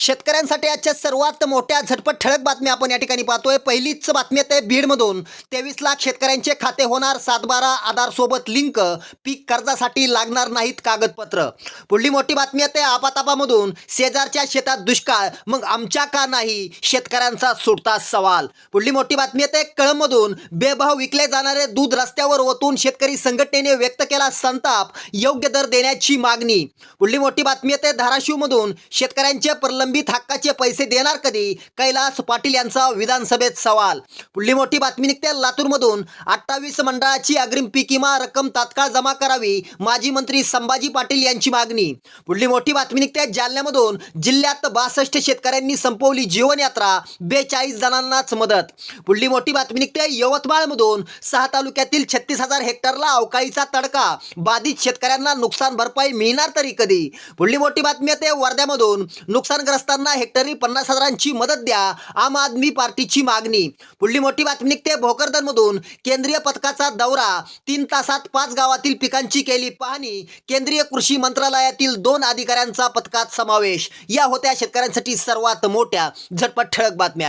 शेतकऱ्यांसाठी आजच्या सर्वात मोठ्या झटपट ठळक बातम्या आपण या ठिकाणी पाहतोय. पहिलीच बातमी येते बीडमधून. तेवीस लाख शेतकऱ्यांचे खाते होणार सातबारा आधार सोबत लिंक पीक कर्जासाठी लागणार नाहीत कागदपत्र. पुढली मोठी बातमी येते आपातापामधून. शेजारच्या शेतात दुष्काळ मग आमच्या का नाही? शेतकऱ्यांचा सुटता सवाल. पुढली मोठी बातमी येते कळममधून. बेभाव विकले जाणारे दूध रस्त्यावर ओतून शेतकरी संघटनेने व्यक्त केला संताप योग्य दर देण्याची मागणी. पुढली मोठी बातमी आहे धाराशिवमधून. शेतकऱ्यांचे प्रलंबित हक्काचे पैसे देणार कधी? कैलास पाटील यांचा विधानसभेत सवाल. पुढली मोठी बातमी निघते लातूरमधून. अठ्ठावीस मंडळाची अग्रिम पिकिमा रक्कम तात्काळ जमा करावी माजी मंत्री संभाजी पाटील यांची मागणी. पुढली मोठी बातमी निघते जालन्यामधून. जिल्ह्यात बासष्ट शेतकऱ्यांनी संपवली जीवनयात्रा. बेचाळीस जणांनाच मदत. पुढली मोठी बातमी निघते यवतमाळमधून. सहा तालुक्यातील छत्तीस हजार हेक्टरला अवकाळीचा तडका. बाधित शेतकऱ्यांना नुकसान भरपाई मिळणार तरी कधी? पुढली मोठी बातमी आहे नुकसानग्रस्त नुकसानग्रस्तांना हेक्टरी पन्नास हजारांची मदत द्या आम आदमी पार्टीची मागणी. पुढली मोठी बातमी निघते भोकरदनमधून. केंद्रीय पथकाचा दौरा तीन तासात पाच गावातील पिकांची केली पाहणी. केंद्रीय कृषी मंत्रालयातील दोन अधिकाऱ्यांचा पथकात समावेश. या होत्या शेतकऱ्यांसाठी सर्वात मोठ्या. झटपट ठळक बातम्या.